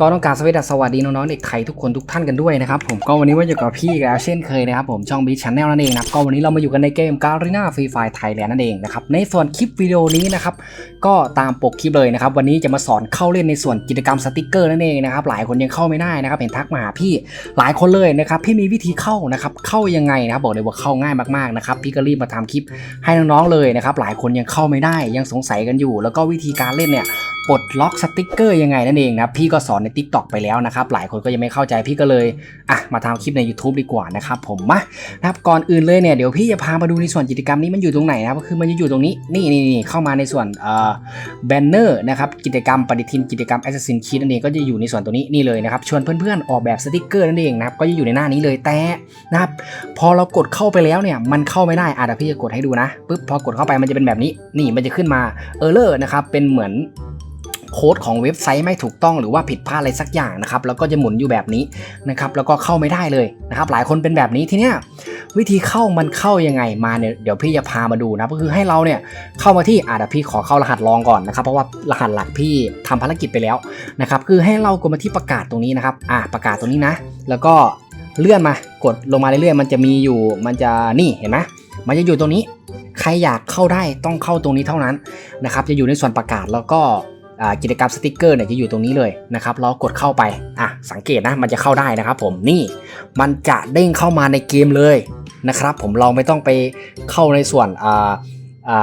ก็ต้องการสวัสดีสวัสดีน้องๆเด็กไทยทุกคนทุกท่านกันด้วยนะครับผมก็วันนี้ว่าอยู่กับพี่กแล้วเช่นเคยนะครับผมช่องบีชแนลนั่นเองนะครับก็วันนี้เรามาอยู่กันในเกมการีนาฟรีไฟไทยแลนด์นั่นเองนะครับในส่วนคลิปวิดีโอนี้นะครับก็ตามปกคลิปเลยนะครับวันนี้จะมาสอนเข้าเล่นในส่วนกิจกรรมสติกเกอร์นั่นเองนะครับหลายคนยังเข้าไม่ได้นะครับเห็นทักมาหาพี่หลายคนเลยนะครับพี่มีวิธีเข้านะครับเข้ายังไงนะครับบอกเลยว่าเข้าง่ายมากๆนะครับพี่ก็รีบมาทำคลิปให้น้องๆเลยนะครับหลายคนยังเข้าไม่ได้ยังสงสัยกันอยู่ แล้วก็วิธีการเล่นเนี่ย ปลดล็อกสติกเกอร์ยังไงนั่นเองนะพี่ก็สอนใน Tik t o อกไปแล้วนะครับหลายคนก็ยังไม่เข้าใจพี่ก็เลยอะมาทำคลิปใน YouTube ดีกว่านะครับผมมานะครับก่อนอื่นเลยเนี่ยเดี๋ยวพี่จะพามาดูในส่วนกิจกรรมนี้มันอยู่ตรงไหนนะก็คือมันจะอยู่ตรงนี้นี่นี่นี่เข้ามาในส่วนเอ่อแบนเนอร์นะครับกิจกรรมปฏิทินกิจกรรม Assassin's Creed นั่นเองก็จะอยู่ในส่วนตรงนี้นี่เลยนะครับชวนเพื่อนๆออกแบบสติกเกอร์นั่นเองนะครับก็จะอยู่ในหน้านี้เลยแต่นะครับพอเรากดเข้าไปแล้วเนี่ยมันเข้าไม่ได้อะเดี๋ยวพี่จะกดให้ดูนะปุ๊บพอกดเข้าไปมันจะเป็นแบบนี้นี่มันจะขึ้นมาเออร์เลอร์นะครับเป็นเหมือน โค้ดของเว็บไซต์ไม่ถูกต้องหรือว่าผิดพลาดอะไรสักอย่างนะครับแล้วก็จะหมุนอยู่แบบนี้นะครับแล้วก็เข้าไม่ได้เลยนะครับหลายคนเป็นแบบนี้ทีเนี้ยวิธีเข้ามันเข้ายังไงมาเนี่ยเดี๋ยวพี่จะพามาดูนะก็คือให้เราเนี่ยเข้ามาที่อ่าเดี๋ยวพี่ขอเข้ารหัสลองก่อนนะครับเพราะว่ารหัสหลักพี่ทำภารกิจไปแล้วนะครับคือให้เรากดมาที่ประกาศตรงนี้นะครับอ่าประกาศตรงนี้นะ แล้วก็เลื่อนมากดลงมาเรื่อยๆ มันจะมีอยู่มันจะนี่เห็นไหมมันจะอยู่ตรงนี้ ใครอยากเข้าได้ต้องเข้าตรงนี้เท่านั้นนะครับ จะอยู่ในส่วนประกาศแล้วก็ กิจกรรมสติกเกอร์เนี่ยจะอยู่ตรงนี้เลยนะครับเรากดเข้าไปอะสังเกตนะมันจะเข้าได้นะครับผมนี่มันจะเด้งเข้ามาในเกมเลยนะครับผมเราไม่ต้องไปเข้าในส่วน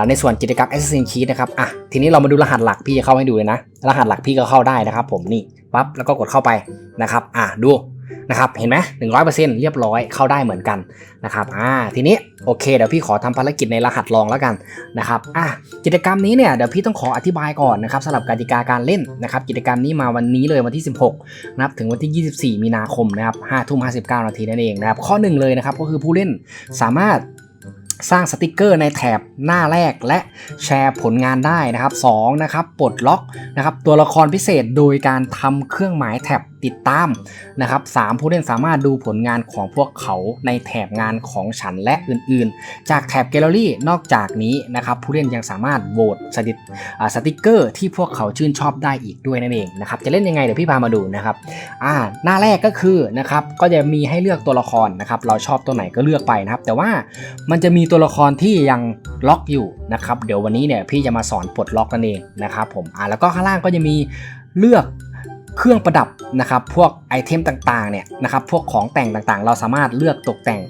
ในส่วนกิจกรรม Assassin's Creed นะครับอะทีนี้เรามาดูรหัสหลักพี่จะเข้าให้ดูเลยนะ รหัสหลักพี่ก็เข้าได้นะครับผมนี่ปั๊บแล้วก็กดเข้าไปนะครับอะดู นะครับเห็นไหมหนึ่งร้อยเปอร์เซ็นต์เรียบร้อยเข้าได้เหมือนกันนะครับอ่าทีนี้โอเคเดี๋ยวพี่ขอทำภารกิจในรหัสลองแล้วกันนะครับอะกิจกรรมนี้เนี่ยเดี๋ยวพี่ต้องขออธิบายก่อนนะครับสำหรับกติกาการเล่นนะครับกิจกรรมนี้มาวันนี้เลยวันที่ 16นะครับถึงวันที่ 24 มีนาคมนะครับ5ทุ่ม59นาทีนั่นเองนะครับข้อหนึ่งเลยนะครับก็คือผู้เล่นสามารถสร้างสติกเกอร์ในแถบหน้าแรกและแชร์ผลงานได้นะครับ2นะครับปลดล็อกนะครับตัวละครพิเศษโดยการทำเครื่องหมายแถบติดตามนะครับสามผู้เล่นสามารถดูผลงานของพวกเขาในแถบงานของฉันและอื่นๆ จากแถบแกลเลอรี่นอกจากนี้นะครับผู้เล่นยังสามารถโหวตสติสติกเกอร์ที่พวกเขาชื่นชอบได้อีกด้วยนั่นเองนะครับจะเล่นยังไงเดี๋ยวพี่พามาดูนะครับอ่าหน้าแรกก็คือนะครับก็จะมีให้เลือกตัวละครนะครับเราชอบตัวไหนก็เลือกไปนะครับ แต่ว่ามันจะมีตัวละครที่ยังล็อกอยู่นะครับเดี๋ยววันนี้เนี่ยพี่จะมาสอนปลดล็อกกันเองนะครับผมอ่าแล้วก็ข้างล่างก็จะมีเลือก เครื่องประดับนะครับพวกไอเทมต่างๆเนี่ยนะครับพวกของแต่งต่างๆ เราสามารถเลือกตกแต่ง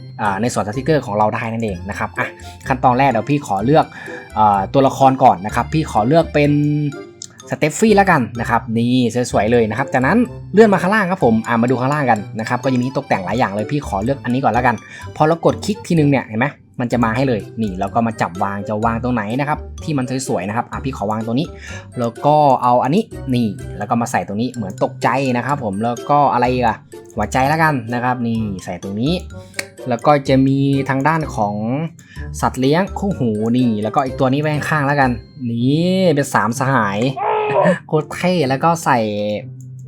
ในส่วนสติกเกอร์ของเราได้นั่นเองนะครับอะขั้นตอนแรกเดี๋ยวพี่ขอเลือกอตัวละครก่อนนะครับพี่ขอเลือกเป็นสเตฟฟี่แล้วกันนะครับนี่สวยๆเลยนะครับจากนั้นเลื่อนมาข้างล่างครับผมอ่ามาดูข้างล่างกันนะครับก็จะมีตกแต่งหลายอย่างเลยพี่ขอเลือกอันนี้ก่อนแล้วกัน พอเรากดคลิกทีนึงเนี่ยเห็นไหม มันจะมาให้เลยนี่แล้วก็มาจับวางจะวางตรงไหนนะครับที่มันสวยๆนะครับอะพี่ขอวางตรงนี้ แล้วก็เอาอันนี้นี่แล้วก็มาใส่ตรงนี้เหมือนตกใจนะครับผมแล้วก็อะไรอีกอะหัวใจแล้วกันนะครับ นี่ใส่ตรงนี้ แล้วก็จะมีทางด้านของสัตว์เลี้ยงคู่หูนี่ แล้วก็อีกตัวนี้ไว้ข้างแล้วกัน นี่เป็นสามสหายโคตรเท่แล้วก็ใส่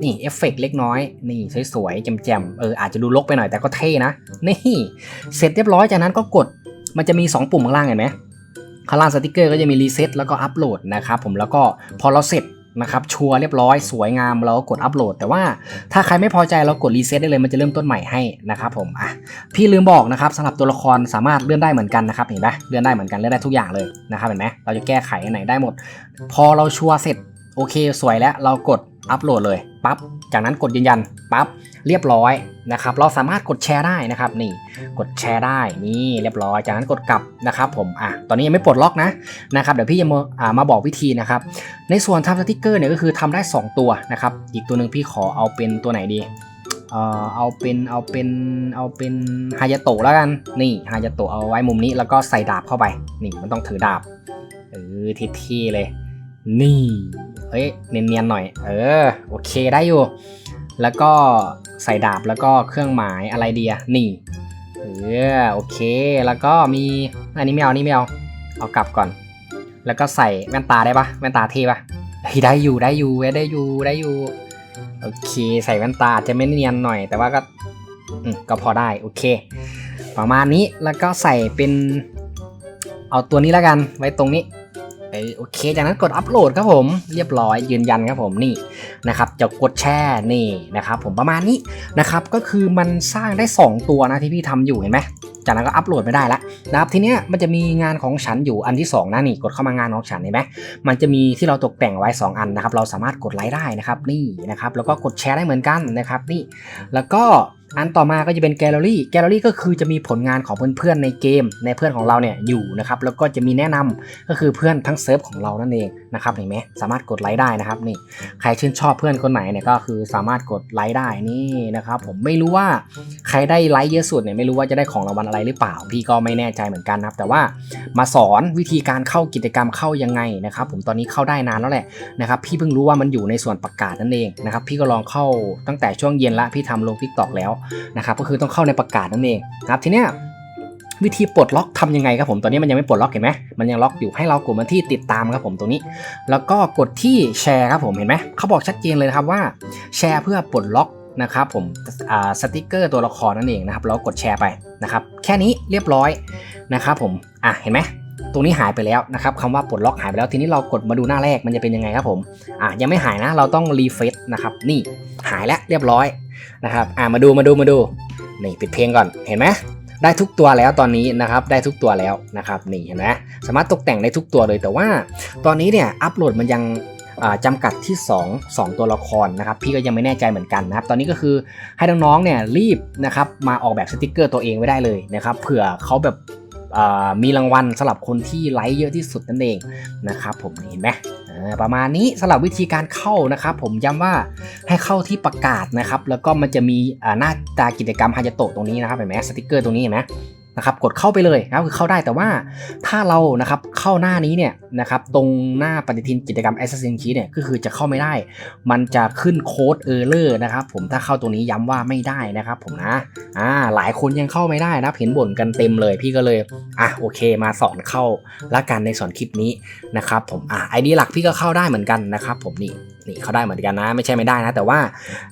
นี่เอฟเฟกต์เล็กน้อย นี่สวยๆแจ่มๆเอออาจจะดูลกไปหน่อยแต่ก็เท่นะ นี่ เสร็จเรียบร้อยจากนั้นก็กด มันจะมี 2 ปุ่มข้างล่างเห็นไหมข้างล่างสติกเกอร์ก็จะมีรีเซ็ตแล้วก็อัปโหลดนะครับผมแล้วก็พอเราเสร็จนะครับชัวร์เรียบร้อยสวยงามเราก็กดอัปโหลด แต่ว่าถ้าใครไม่พอใจเรากดรีเซ็ตได้เลยมันจะเริ่มต้นใหม่ให้นะครับผมอะพี่ลืมบอกนะครับสำหรับตัวละครสามารถเลื่อนได้เหมือนกันนะครับเห็นไหมเลื่อนได้เหมือนกันเลื่อนได้ทุกอย่างเลยนะครับเห็นไหมเราจะแก้ไขอันไหนได้หมด พอเราชัวร์เสร็จโอเคสวยแล้วเรากด อัปโหลดเลยปั๊บจากนั้นกดยืนยันปั๊บเรียบร้อยนะครับ เราสามารถกดแชร์ได้นะครับนี่กดแชร์ได้นี่เรียบร้อย จากนั้นกดกลับนะครับผมอะตอนนี้ยังไม่ปลดล็อกนะนะครับเดี๋ยวพี่จะมาอ่ามาบอกวิธีนะครับ ในส่วนทำสติกเกอร์เนี่ยก็คือทำได้ 2 ตัวนะครับ อีกตัวหนึ่งพี่ขอเอาเป็นตัวไหนดีเอ่อเอาเป็นเอาเป็นเอาเป็นฮายาโตะแล้วกันนี่ฮายาโตะเอาไว้มุมนี้แล้วก็ใส่ดาบเข้าไป นี่มันต้องถือดาบเออทีๆเลย นี่ เฮ้ยเนียนๆหน่อย เออโอเคได้อยู่ แล้วก็ใส่ดาบแล้วก็เครื่องหมายอะไรเดียนี่เออโอเคแล้วก็มีอันนี้ไม่เอานนี้ไม่เอาเอากลับก่อน แล้วก็ใส่แว่นตาได้ปะแว่นตาเท่ปะเฮ้ยได้อยู่ได้อยู่ได้อยู่ได้อยู่โอเค ใส่แว่นตาอาจจะไม่เนียนหน่อย แต่ว่าก็อก็พอได้โอเค ประมาณนี้แล้วก็ใส่เป็น เอาตัวนี้แล้วกันไว้ตรงนี้ เอยโอเค จากนั้นกดอัปโหลดครับผม เรียบร้อยยืนยันครับผมนี่นะครับจะกดแชร์นี่นะครับผมประมาณนี้นะครับก็คือมันสร้างได้ 2 ตัวนะที่พี่ทำอยู่เห็นไหมจากนั้นก็อัปโหลดไม่ได้ละนะครับทีเนี้ยมันจะมีงานของฉันอยู่อันที่สองนะนี่กดเข้ามางานของฉันเห็นไหมมันจะมีที่เราตกแต่งไว้ 2 อันนะครับเราสามารถกดไลค์ได้นะครับนี่นะครับแล้วก็กดแชร์ได้เหมือนกันนะครับนี่แล้วก็ อันต่อมาก็จะเป็นแกลเลอรี่ แกลเลอรี่ก็คือจะมีผลงานของเพื่อนๆในเกม ในเพื่อนของเราเนี่ยอยู่นะครับ แล้วก็จะมีแนะนำก็คือเพื่อนทั้งเซิร์ฟของเรานั่นเองนะครับเห็นไหมสามารถกดไลค์ได้นะครับนี่ใครชื่นชอบเพื่อนคนไหนเนี่ยก็คือสามารถกดไลค์ได้นี่นะครับผมไม่รู้ว่าใครได้ไลค์เยอะสุดเนี่ยไม่รู้ว่าจะได้ของรางวัลอะไรหรือเปล่า พี่ก็ไม่แน่ใจเหมือนกันนะครับแต่ว่ามาสอนวิธีการเข้ากิจกรรมเข้ายังไงนะครับผมตอนนี้เข้าได้นานแล้วแหละนะครับพี่เพิ่งรู้ว่ามันอยู่ในส่วนประกาศนั่นเองนะครับพี่ก็ลองเข้าตั้งแต่ช่วงเย็นละพี่ทำลงทิกตอกแล้วนะครับก็คือต้องเข้าในประกาศนั่นเองครับทีเนี้ยวิธีปลดล็อกทำยังไงครับผมตอนนี้มันยังไม่ปลดล็อกเห็นไหมมันยังล็อกอยู่ให้เรากดมาที่ติดตามครับผมตรงนี้ แล้วก็กดที่แชร์ครับผมเห็นไหมเขาบอกชัดเจนเลยนะครับว่าแชร์เพื่อปลดล็อกนะครับผมสติกเกอร์ตัวละครนั่นเองนะครับแล้วกดแชร์ไปนะครับแค่นี้เรียบร้อยนะครับผมอะเห็นไหมตรงนี้หายไปแล้วนะครับคำว่าปลดล็อกหายไปแล้วทีนี้เรากดมาดูหน้าแรกมันจะเป็นยังไงครับผมอะยังไม่หายนะเราต้องรีเฟซนะครับนี่หายแล้วเรียบร้อย นะครับอะมาดูมาดูมาดูนี่ปิดเพลงก่อนเห็นไหมได้ทุกตัวแล้วตอนนี้นะครับได้ทุกตัวแล้วนะครับนี่เห็นไหมสามารถตกแต่งได้ทุกตัวเลยแต่ว่า ตอนนี้เนี่ยอัปโหลดมันยังอ่าจำกัดที่ 2 2 ตัวละครนะครับพี่ก็ยังไม่แน่ใจเหมือนกันนะครับตอนนี้ก็คือให้น้องๆเนี่ยรีบนะครับมาออกแบบสติกเกอร์ตัวเองไว้ได้เลยนะครับเผื่อเขาแบบ มีรางวัลสำหรับคนที่ไลค์เยอะที่สุดนั่นเองนะครับผมเห็นไหมประมาณนี้สำหรับวิธีการเข้านะครับ ผมย้ำว่าให้เข้าที่ประกาศนะครับ แล้วก็มันจะมีหน้าตากิจกรรมฮาจโตะตรงนี้นะครับเห็นไหมสติกเกอร์ตรงนี้เห็นไหม นะครับกดเข้าไปเลยนะครับคือเข้าได้แต่ว่าถ้าเรานะครับเข้าหน้านี้เนี่ยนะครับตรงหน้าปฏิทินกิจกรรม Assassin's Creed เนี่ยก็คือจะเข้าไม่ได้ มันจะขึ้นโค้ดเออร์เลอร์นะครับผมถ้าเข้าตรงนี้ย้ำว่าไม่ได้นะครับผมนะอ่าหลายคนยังเข้าไม่ได้นะเห็นบ่นกันเต็มเลยพี่ก็เลยอะโอเคมาสอนเข้าละกันในสอนคลิปนี้นะครับผมอะไอดีหลักพี่ก็เข้าได้เหมือนกันนะครับผมนี่นี่เข้าได้เหมือนกันนะ ไม่ใช่ไม่ได้นะ แต่ว่า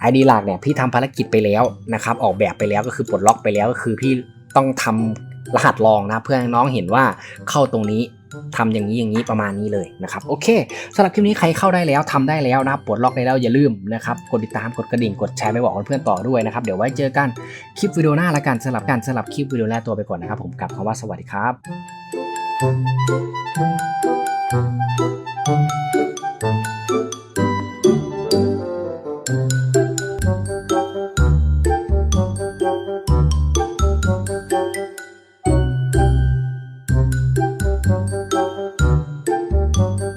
ไอดีหลักเนี่ยพี่ทำภารกิจไปแล้วนะครับออกแบบไปแล้วก็คือปลดล็อกไปแล้วก็คือพี่ ต้องทำรหัสลองนะ เพื่อให้น้องเห็นว่าเข้าตรงนี้ทำอย่างนี้อย่างนี้ประมาณนี้เลยนะครับโอเคสำหรับคลิปนี้ใครเข้าได้แล้วทำได้แล้วนะครับปลดล็อกได้แล้วอย่าลืมนะครับกดติดตามกดกระดิ่งกดแชร์ไปบอกเพื่อนๆต่อด้วยนะครับเดี๋ยวไว้เจอกันคลิปวิดีโอหน้าละกันสำหรับการสำหรับคลิปวิดีโอแรกตัวไปก่อนนะครับผมกลับคำว่าสวัสดีครับ